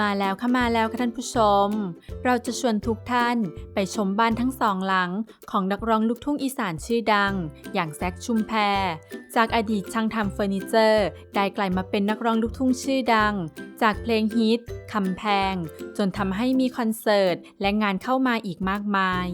มาแล้วค่ะมาแล้วค่ะท่านผู้ชม เราจะชวนทุกท่านไปชมบ้านทั้งสองหลัง ของนักร้องลูกทุ่งอีสานชื่อดัง อย่างแซคชุมแพร จากอดีตช่างทำเฟอร์นิเจอร์ ได้กลายมาเป็นนักร้องลูกทุ่งชื่อดัง จากเพลงฮิตคำแพง จนทำให้มีคอนเสิร์ต และงานเข้ามาอีกมากมาย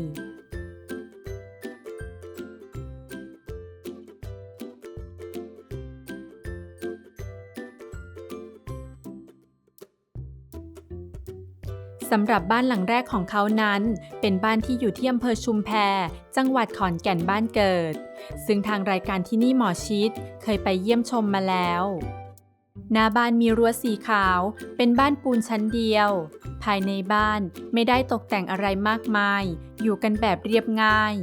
สำหรับบ้านหลังแรกของเขานั้น เป็นบ้านที่อยู่ที่อำเภอชุมแพ จังหวัดขอนแก่นบ้านเกิด ซึ่งทางรายการที่นี่หมอชิดเคยไปเยี่ยมชมมาแล้วหน้าบ้านมีรั้วสีขาว เป็นบ้านปูนชั้นเดียว ภายในบ้านไม่ได้ตกแต่งอะไรมากมาย อยู่กันแบบเรียบง่าย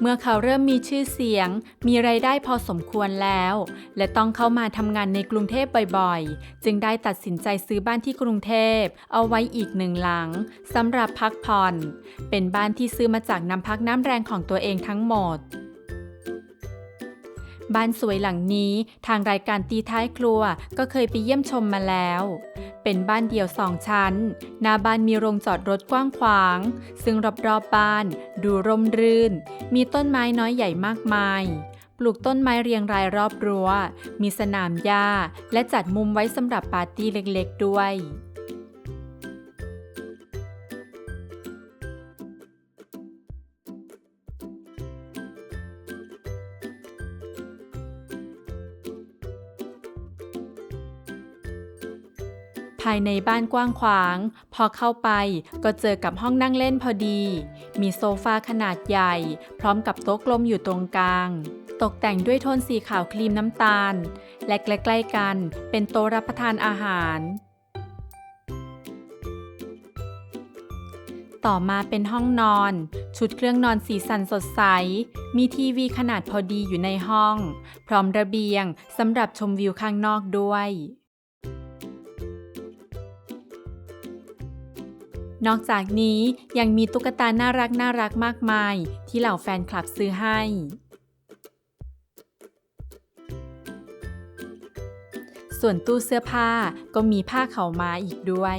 เมื่อเขาเริ่มมีชื่อเสียง มีไรายได้พอสมควรแล้ว และต้องเข้ามาทำงานในกรุงเทพบ่อยๆ จึงได้ตัดสินใจซื้อบ้านที่กรุงเทพ เอาไว้อีกหนึ่งหลังสำหรับพักผ่อน เป็นบ้านที่ซื้อมาจากน้ำพักน้ำแรงของตัวเองทั้งหมดบ้านสวยหลังนี้ทางรายการตีท้ายครัวก็เคยไปเยี่ยมชมมาแล้ว เป็นบ้านเดี่ยวสองชั้น หน้าบ้านมีโรงจอดรถกว้างขวาง ซึ่งรอบๆบบ้าน ดูร่มรื่น มีต้นไม้น้อยใหญ่มากมาย ปลูกต้นไม้เรียงรายรอบรั้ว มีสนามหญ้า และจัดมุมไว้สำหรับปาร์ตี้เล็กๆด้วย ภายในบ้านกว้างขวาง พอเข้าไปก็เจอกับห้องนั่งเล่นพอดี มีโซฟาขนาดใหญ่ พร้อมกับโต๊ะกลมอยู่ตรงกลาง ตกแต่งด้วยโทนสีขาวครีมน้ำตาล และใกล้ๆกันเป็นโต๊ะรับประทานอาหาร ต่อมาเป็นห้องนอน ชุดเครื่องนอนสีสันสดใส มีทีวีขนาดพอดีอยู่ในห้อง พร้อมระเบียงสำหรับชมวิวข้างนอกด้วย นอกจากนี้ยังมีตุ๊กตาน่ารักน่ารักมากมาย ที่เหล่าแฟนคลับซื้อให้ ส่วนตู้เสื้อผ้าก็มีผ้าเข่าม้าอีกด้วย